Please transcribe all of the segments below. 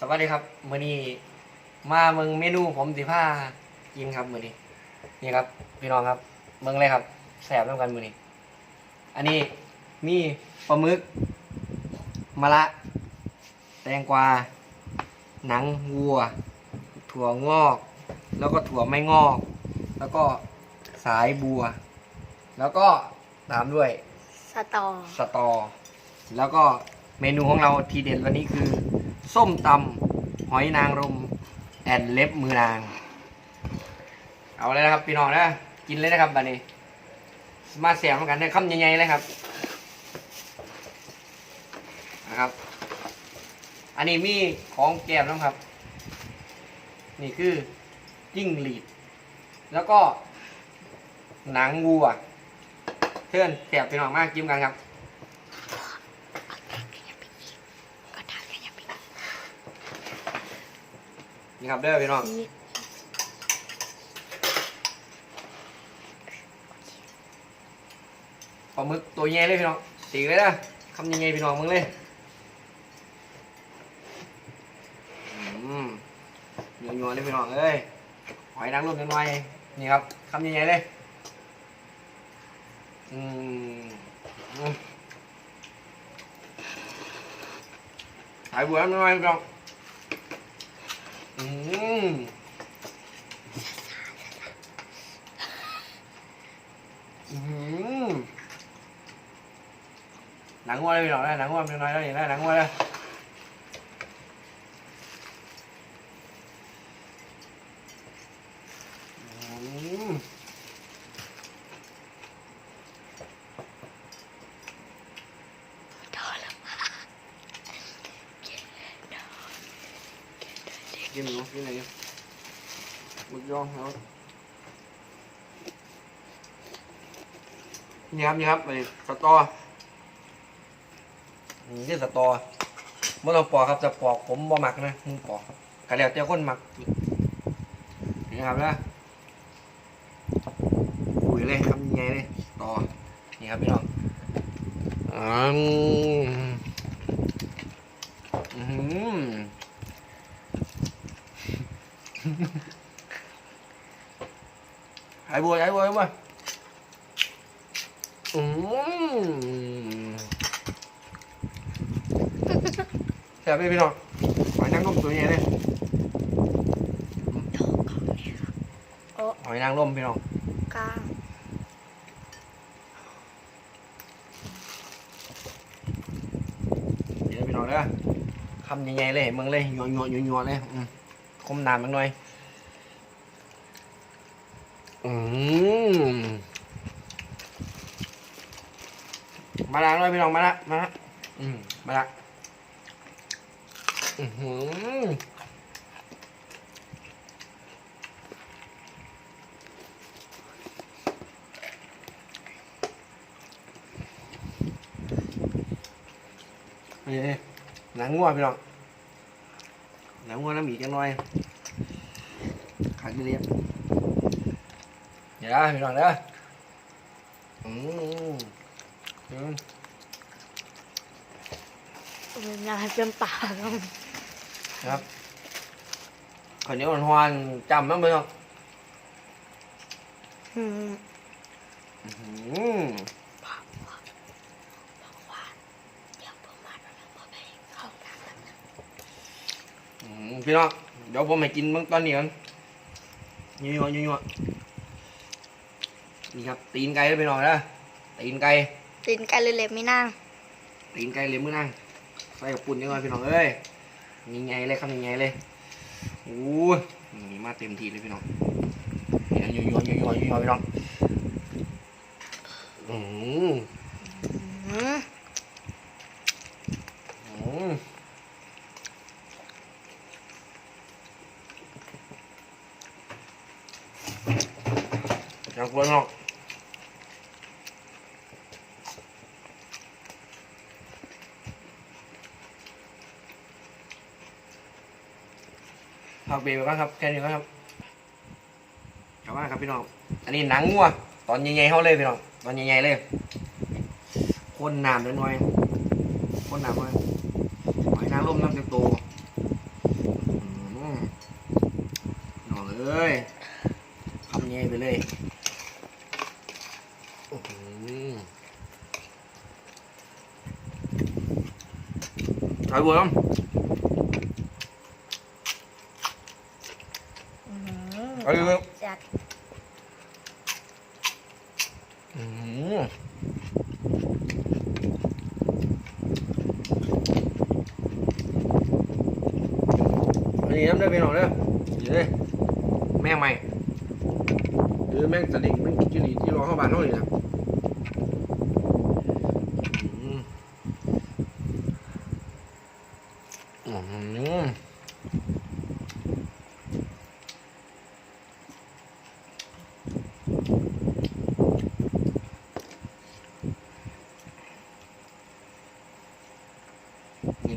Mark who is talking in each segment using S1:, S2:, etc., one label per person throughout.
S1: สวัสดีครับมื้อนี้มาเมืองเมนูผมสิพากินครับมื้อนี้นี่ครับพี่น้องครับเมืองเลยครับแสบน้ำกันมื้อนี้ อันนี้มีปลาหมึกมะระแตงกวา หนังวัว ถั่วงอก แล้วก็ถั่วไม่งอก แล้วก็สายบัว แล้วก็ตามด้วย
S2: สตอ
S1: สตอ แล้วก็เมนูของเราทีเด็ดวันนี้คือ ส้มตำหอยนางรมแอนเล็บมือนาง เอาเลยนะครับพี่น้องนะกินเลยนะครับบัดนี้ มาเสียงกันได้คำใหญ่ๆเลยครับนะครับ อันนี้มีของแก้มนะครับ นี่คือจิ้งหรีด แล้วก็หนังวัวเพื่อนแสบพี่น้องมากจิ้มกันครับ
S2: ก็ทานกันอย่างนี้
S1: นี่ครับเด้อพี่น้องปลาหมึกตัวใหญ่เลยพี่น้องตีเลยนะคำยังไงพี่น้องมึงเลยอืมนัวๆเลยพี่น้องเอ้ยหอยนางรมนิดหน่อยนี่ครับคำยังไงเลยอืมอืมสายบัวนิดหน่อยพี่น้อง อืมอืมหนังวัวเลยพี่น้องนะหนังวัวเป็นน้อยแล้วนี่นะหนังวัวเลยอืม
S2: ทอดแล้ว
S1: กินหนูกินอะไรอยู่มึกย่องแล้วนี่ครับนี่ครับนี่สตอนี่คือสตอไม่ต้องปอกครับจะปอกผมบ่หมักนะมึงปอกครับกะแล้วแต่คนหมักนี่ครับนะคุยเลยคำยังไงเลยต่อนี่ครับพี่น้องอืม หายบัวหายบัวหายบัวอืมแซ่บเลยพี่น้องหอยนางรมตัวใหญ่เลย
S2: โอ้
S1: หอยนางรมพี่น้อง
S2: กลาง
S1: เดี๋ยวพี่น้องเด้อคำใหญ่ๆเลยมึงเลยยัวยัวยัวยัวๆเลยอืมคมนานมันหน่อย อืมมาละหน่อยพี่น้องมาละมาละอืมมาละอือหือนี่หนังงัวพี่น้องหนังงัวน้ำหมีจังหน่อยขาดเรียบ เดี๋ยวนะพี่น้องเด้ออืมอืม
S2: มันอยากให้เป็นป่าแล้ว
S1: ครับข้าวเหนียวหวานๆจำมั้งพี่น้อง
S2: อืม
S1: อื้อหือ
S2: เดี๋ยวผมมาแล้วพอไปเข้าน้ำกันนะ
S1: อื้อหือพี่น้องเดี๋ยวผมไปกินเบ้างตอนนี้ก่อนยัวๆยัวๆ นี่ครับ ตีนไก่เลยพี่น้องนะตีนไก่
S2: ตีนไก่เลยเล็บไม่นั่ง
S1: ตีนไก่เลี้ยงมือนั่งใส่กับปุ่นยังไงพี่น้องเอ้ยยังไงเลยครับยังไงเลยโอ้ยนี่มาเต็มทีเลยพี่น้องนี่ยัวๆยัวๆยัวๆพี่น้องอืม
S2: อืม
S1: อืมอยากกวนเนา ครับเบรกก็ครับแค่นี้ครับกลับมาครับพี่น้อง อันนี้หนังงัวตอนใหญ่ๆเขาเลยพี่น้องตอนใหญ่ๆเลยคนน้ำน้อยๆคนน้ำน้อยหอยนางรมน้ำเต็มโตน้องเอ้ยทำใหญ่ไปเลยถอยบัวต้
S2: อง อำ
S1: เอาเลย
S2: จัด
S1: อืมอันนี้น้ำได้พี่น้องเด้อเดี๋ยวเด้อแม่งใหม่หรือแม่งสลิงแม่งจิรีที่รอเข้าบ้านเท่านี้นะ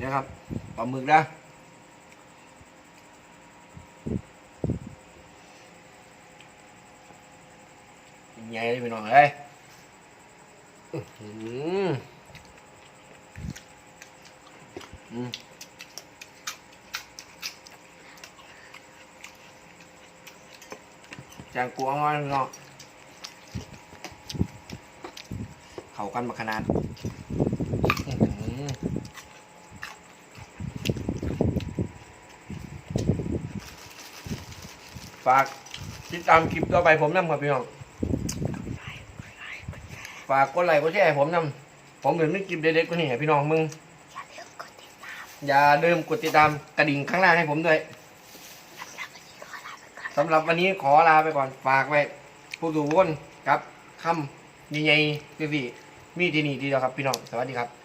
S1: นะครับปลาหมึกนะใหญ่เลยพี่น้องเอ้ยอื้อหืออืมจางกวงว่าพี่น้องเข้ากันมาขนาดอื้อหือ ฝากติดตามคลิปต่อไปผมนำครับพี่น้องฝากกดไลค์กดแชร์ให้ผมนำผมเหมือนไม่คลิปเด็ดๆกว่านี้ให้พี่น้องมึง
S2: อย่าลืมกดติดตาม
S1: อย่าลืมกดติดตามกระดิ่งข้างล่างให้ผมด้วย
S2: สำหรับวันนี้ขอลาไปก่อน
S1: สำหรับวันนี้ขอลาไปก่อนฝากไว้ผู้สูงคนกับคำใหญ่ๆคือสิมีที่นี่ทีเดียวครับพี่น้องสวัสดีครับ